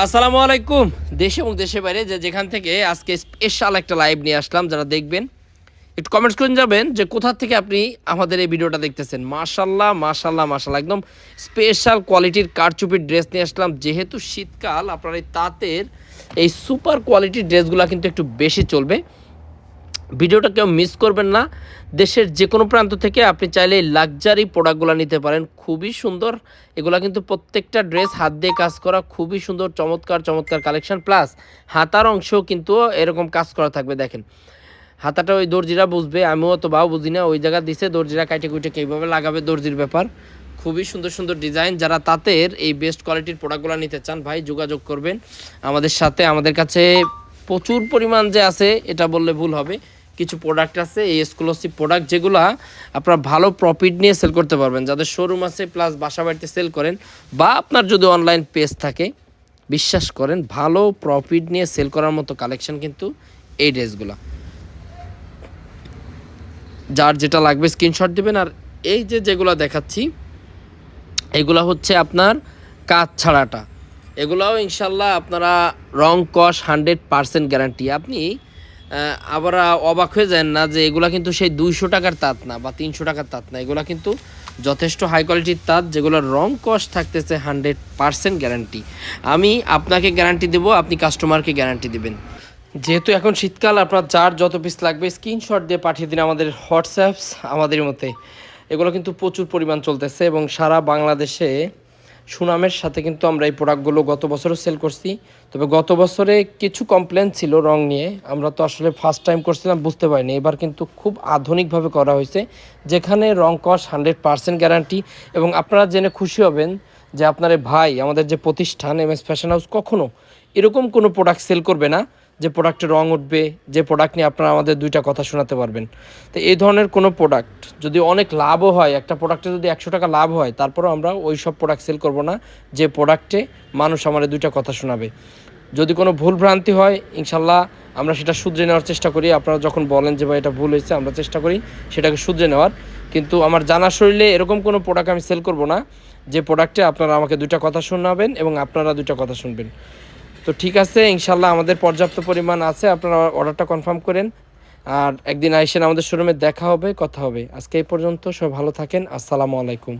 আসসালামু আলাইকুম। দেশে এবং দেশের বাইরে যে যেখান থেকে আজকে স্পেশাল একটা লাইভ নিয়ে আসলাম, যারা দেখবেন, একটু কমেন্টস করে যাবেন যে কোথা থেকে আপনি আমাদের এই ভিডিওটা দেখতেছেন। মাশাল্লাহ মাশাল্লাহ মাশাল্লাহ একদম স্পেশাল কোয়ালিটির কারচুপির ড্রেস নিয়ে আসলাম। যেহেতু শীতকাল, আপনার এই তাঁতের এই সুপার কোয়ালিটির ড্রেসগুলো কিন্তু একটু বেশি চলবে। ভিডিওটা কেউ মিস করবেন না। দেশের যে কোনো প্রান্ত থেকে আপনি চাইলে লাক্সারি প্রোডাক্টগুলো নিতে পারেন। খুবই সুন্দর। এগুলো কিন্তু প্রত্যেকটা ড্রেস হাত দিয়ে কাজ করা খুবই সুন্দর, চমৎকার চমৎকার কালেকশন প্লাস হাতার অংশও কিন্তু এরকম কাজ করা থাকবে, দেখেন। হাতাটা ওই দর্জিরা বুঝবে, আমিও তো বাও বুঝি না, ওই জায়গা দিছে, দর্জিরা কাইটে কুইটে কীভাবে লাগাবে দর্জির ব্যাপার। খুবই সুন্দর সুন্দর ডিজাইন যারা তাঁতের এই বেস্ট কোয়ালিটির প্রোডাক্টগুলো নিতে চান, ভাই, যোগাযোগ করবেন। আমাদের সাথে, আমাদের কাছে প্রচুর পরিমাণ যে আছে, এটা বললে ভুল হবে। কিছু প্রোডাক্ট আছে, এই এক্সক্লুসিভ প্রোডাক্ট যেগুলো আপনারা ভালো প্রফিট নিয়ে সেল করতে পারবেন। যাদের শোরুম আছে প্লাস বাসা বাড়িতে সেল করেন, বা আপনার যদি অনলাইন পেজ থাকে, বিশ্বাস করেন, ভালো প্রফিট নিয়ে সেল করার মতো কালেকশন কিন্তু এই ড্রেসগুলো। যার যেটা লাগবে স্ক্রিনশট দিবেন, আর এই যে যেগুলো দেখাচ্ছি, এগুলো হচ্ছে আপনার কাজ ছাড়াটা। এগুলাও ইনশাল্লাহ আপনারা রং কস হান্ড্রেড পারসেন্ট গ্যারান্টি আপনি আবার অবাক হয়ে যান না যে এগুলা কিন্তু সেই দুইশো টাকার তাঁত না বা তিনশো টাকার তাঁত না। এগুলা কিন্তু যথেষ্ট হাই কোয়ালিটির তাঁত যেগুলোর রং কস্ট থাকতেছে হান্ড্রেড পারসেন্ট গ্যারান্টি আমি আপনাকে গ্যারান্টি দেবো, আপনি কাস্টমারকে গ্যারান্টি দেবেন। যেহেতু এখন শীতকাল, আপনার যার যত পিস লাগবে স্ক্রিনশট দিয়ে পাঠিয়ে দিন আমাদের হোয়াটসঅ্যাপস, আমাদের মতে। এগুলো কিন্তু প্রচুর পরিমাণ চলতেছে এবং সারা বাংলাদেশে সুনামের সাথে কিন্তু আমরা এই প্রোডাক্টগুলো গত বছরও সেল করছি। তবে গত বছরে কিছু কমপ্লেন ছিল রং নিয়ে। আমরা তো আসলে ফার্স্ট টাইম করছিলাম, বুঝতে পারিনি। এবার কিন্তু খুব আধুনিকভাবে করা হয়েছে, যেখানে রং কস হান্ড্রেড পার্সেন্ট গ্যারান্টি এবং আপনারা জেনে খুশি হবেন যে আপনার ভাই, আমাদের যে প্রতিষ্ঠান এম এস ফ্যাশন হাউস কখনও এরকম কোনো প্রোডাক্ট সেল করবে না। যে প্রোডাক্টে রং উঠবে, যে প্রোডাক্ট নিয়ে আপনারা আমাদের দুইটা কথা শোনাতে পারবেন। তো এই ধরনের কোনো প্রোডাক্ট যদি অনেক লাভও হয়, একটা প্রোডাক্টে যদি একশো টাকা লাভ হয়, তারপরেও আমরা ওই সব প্রোডাক্ট সেল করব না, যে প্রোডাক্টে মানুষ আমাদের দুইটা কথা শোনাবে। যদি কোনো ভুল ভ্রান্তি হয়, ইনশাল্লাহ আমরা সেটা শুধরে নেওয়ার চেষ্টা করি। আপনারা যখন বলেন যে, ভাই, এটা ভুল হয়েছে, আমরা চেষ্টা করি সেটাকে শুধরে নেওয়ার। কিন্তু আমার জানা শরীরে এরকম কোনো প্রোডাক্ট আমি সেল করব না, যে প্রোডাক্টে আপনারা আমাকে দুইটা কথা শোনাবেন এবং আপনারা দুইটা কথা শুনবেন। তো ঠিক আছে, ইনশাল্লাহ আমাদের পর্যাপ্ত পরিমাণ আছে, আপনারা অর্ডারটা কনফার্ম করেন। আর একদিন আইসেন আমাদের শোরুমে দেখা হবে, কথা হবে। আজকে এই পর্যন্ত সব ভালো থাকেন, আসসালামু আলাইকুম।